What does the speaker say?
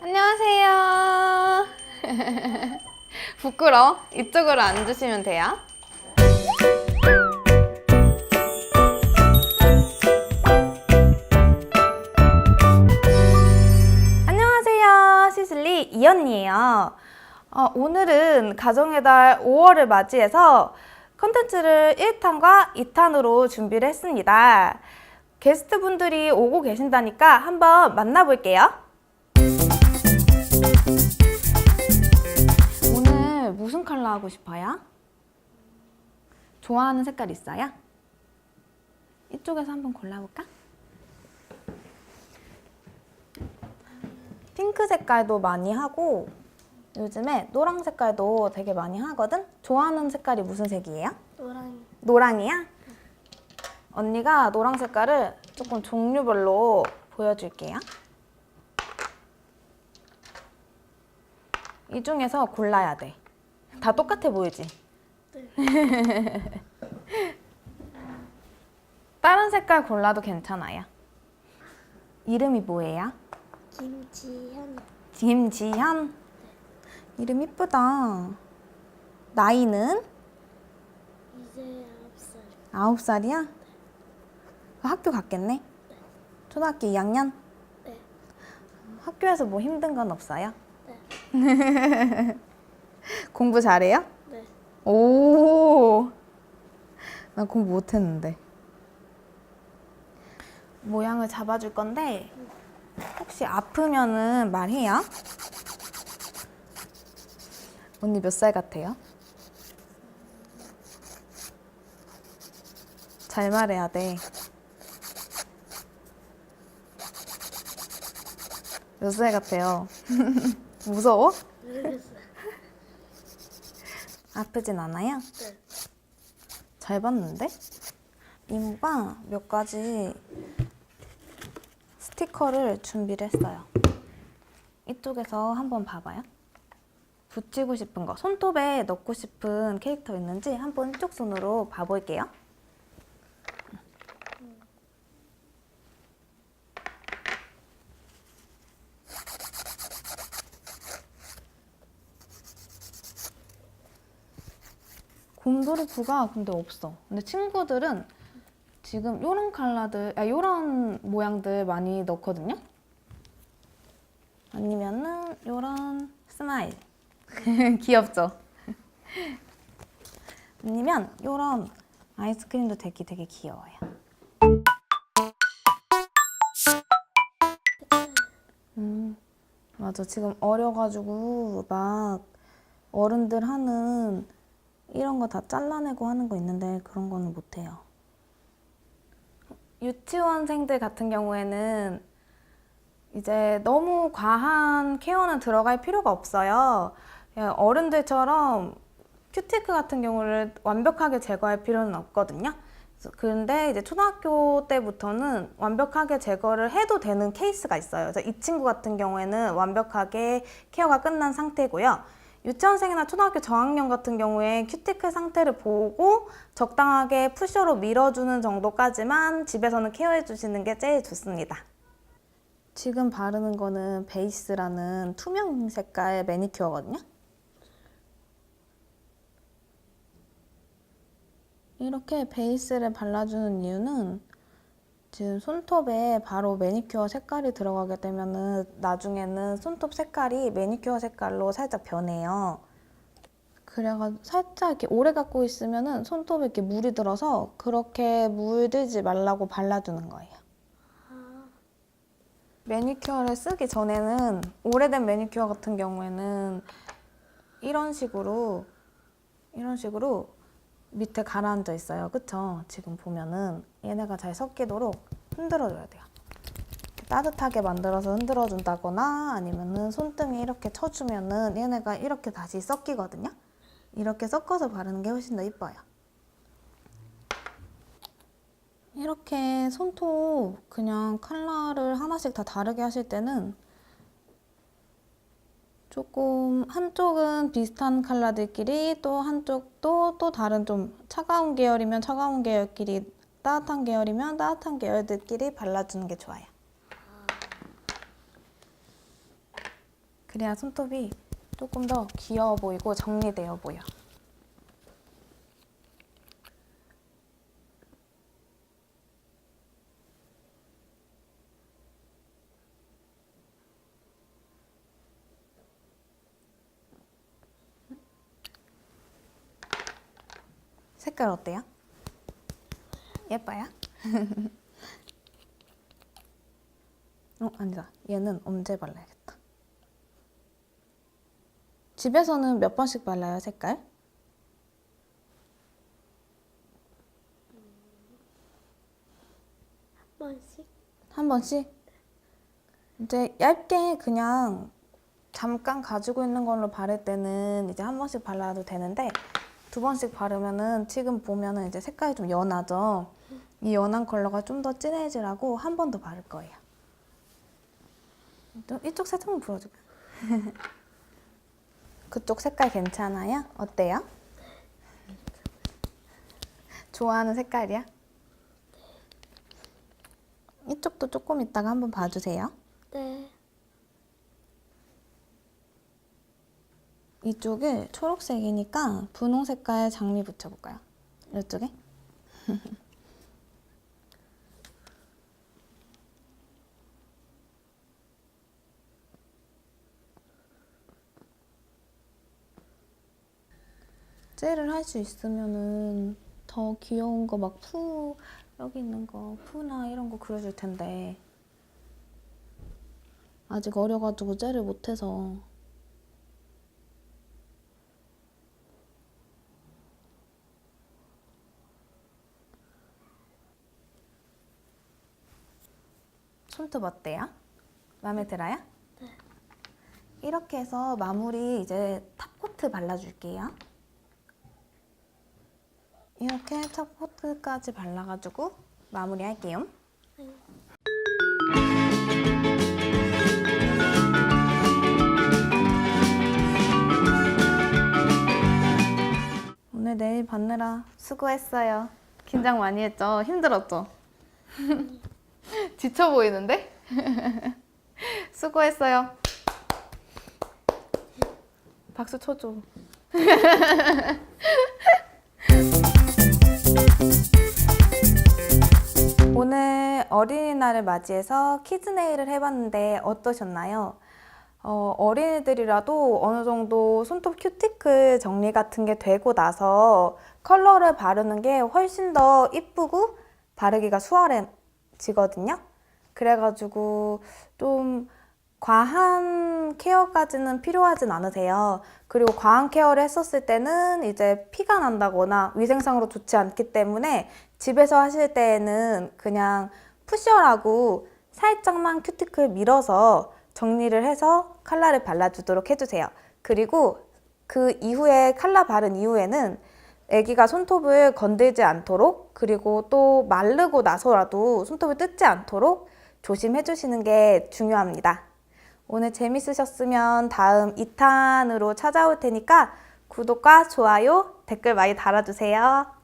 안녕하세요. 부끄러워? 이쪽으로 앉으시면 돼요. 안녕하세요. 시슬리 이언니예요. 어, 오늘은 가정의 달 5월을 맞이해서 컨텐츠를 1탄과 2탄으로 준비를 했습니다. 게스트분들이 오고 계신다니까 한번 만나볼게요. 오늘 무슨 컬러 하고 싶어요? 좋아하는 색깔 있어요? 이쪽에서 한번 골라볼까? 핑크 색깔도 많이 하고 요즘에 노랑 색깔도 되게 많이 하거든? 좋아하는 색깔이 무슨 색이에요? 노랑이 노랑이야? 언니가 노랑 색깔을 조금 종류별로 보여줄게요. 이 중에서 골라야 돼. 다 똑같아 보이지? 다른 색깔 골라도 괜찮아요. 이름이 뭐예요? 김지현 김지현. 이름 이쁘다. 나이는 이제 아홉 살 아홉 살이야? 학교 갔겠네? 초등학교 2학년? 네. 학교에서 뭐 힘든 건 없어요? 네. 공부 잘해요? 네. 오. 나 공부 못했는데. 모양을 잡아줄 건데 혹시 아프면은 말해요. 언니 몇 살 같아요? 잘 말해야 돼. 몇 살 같아요? 무서워? 아프진 않아요? 네. 잘 봤는데? 이모가 몇 가지 스티커를 준비를 했어요. 이쪽에서 한번 봐봐요. 붙이고 싶은 거, 손톱에 넣고 싶은 캐릭터 있는지 한번 이쪽 손으로 봐볼게요. 곰돌이푸가 근데 없어. 근데 친구들은 지금 요런 컬러들, 아, 요런 모양들 많이 넣거든요. 아니면은 요런 스마일. 귀엽죠? 아니면 요런 아이스크림도 되게 되게 귀여워요. 음, 맞아. 지금 어려가지고 막 어른들 하는 이런 거 다 잘라내고 하는 거 있는데 그런 거는 못해요. 유치원생들 같은 경우에는 이제 너무 과한 케어는 들어갈 필요가 없어요. 그냥 어른들처럼 큐티클 같은 경우를 완벽하게 제거할 필요는 없거든요. 그런데 이제 초등학교 때부터는 완벽하게 제거를 해도 되는 케이스가 있어요. 그래서 이 친구 같은 경우에는 완벽하게 케어가 끝난 상태고요. 유치원생이나 초등학교 저학년 같은 경우에 큐티클 상태를 보고 적당하게 푸셔로 밀어주는 정도까지만 집에서는 케어해 주시는 게 제일 좋습니다. 지금 바르는 거는 베이스라는 투명 색깔 매니큐어거든요. 이렇게 베이스를 발라주는 이유는 지금 손톱에 바로 매니큐어 색깔이 들어가게 되면은 나중에는 손톱 색깔이 매니큐어 색깔로 살짝 변해요. 그래가 살짝 이렇게 오래 갖고 있으면은 손톱에 이렇게 물이 들어서 그렇게 물들지 말라고 발라주는 거예요. 매니큐어를 쓰기 전에는 오래된 매니큐어 같은 경우에는 이런 식으로 이런 식으로 밑에 가라앉아 있어요. 그쵸? 지금 보면은 얘네가 잘 섞이도록 흔들어줘야 돼요. 따뜻하게 만들어서 흔들어준다거나 아니면은 손등에 이렇게 쳐주면은 얘네가 이렇게 다시 섞이거든요. 이렇게 섞어서 바르는 게 훨씬 더 이뻐요. 이렇게 손톱 그냥 컬러를 하나씩 다 다르게 하실 때는 조금 한쪽은 비슷한 컬러들끼리 또 한쪽도 또 다른 좀 차가운 계열이면 차가운 계열끼리 따뜻한 계열이면 따뜻한 계열들끼리 발라주는 게 좋아요. 그래야 손톱이 조금 더 귀여워 보이고 정리되어 보여. 색깔 어때요? 예뻐요? 어, 아니다. 얘는 언제 발라야겠다. 집에서는 몇 번씩 발라요, 색깔? 한 번씩. 한 번씩? 이제 얇게 그냥 잠깐 가지고 있는 걸로 바를 때는 이제 한 번씩 발라도 되는데 두 번씩 바르면은 지금 보면은 이제 색깔이 좀 연하죠? 이 연한 컬러가 좀 더 진해지라고 한 번 더 바를 거예요. 또 이쪽 살짝만 불어주고. 그쪽 색깔 괜찮아요? 어때요? 좋아하는 색깔이야? 이쪽도 조금 이따가 한번 봐주세요. 네. 이쪽에 초록색이니까 분홍 색깔 장미 붙여볼까요? 이쪽에? 젤을 할 수 있으면은 더 귀여운 거 막 푸, 여기 있는 거 푸나 이런 거 그려줄 텐데 아직 어려가지고 젤을 못해서 손톱 어때요? 마음에 들어요? 네. 이렇게 해서 마무리 이제 탑코트 발라줄게요. 이렇게 탑코트까지 발라가지고 마무리 할게요. 네. 오늘 내일 받느라 수고했어요. 긴장 많이 했죠? 힘들었죠? 지쳐 보이는데? 수고했어요. 박수 쳐줘. 오늘 어린이날을 맞이해서 키즈네일을 해봤는데 어떠셨나요? 어, 어린이들이라도 어느 정도 손톱 큐티클 정리 같은 게 되고 나서 컬러를 바르는 게 훨씬 더 이쁘고 바르기가 수월해 지거든요. 그래가지고 좀 과한 케어까지는 필요하진 않으세요. 그리고 과한 케어를 했었을 때는 이제 피가 난다거나 위생상으로 좋지 않기 때문에 집에서 하실 때에는 그냥 푸셔라고 살짝만 큐티클 밀어서 정리를 해서 칼라를 발라주도록 해주세요. 그리고 그 이후에 칼라 바른 이후에는 아기가 손톱을 건들지 않도록 그리고 또 마르고 나서라도 손톱을 뜯지 않도록 조심해 주시는 게 중요합니다. 오늘 재밌으셨으면 다음 2탄으로 찾아올 테니까 구독과 좋아요, 댓글 많이 달아주세요.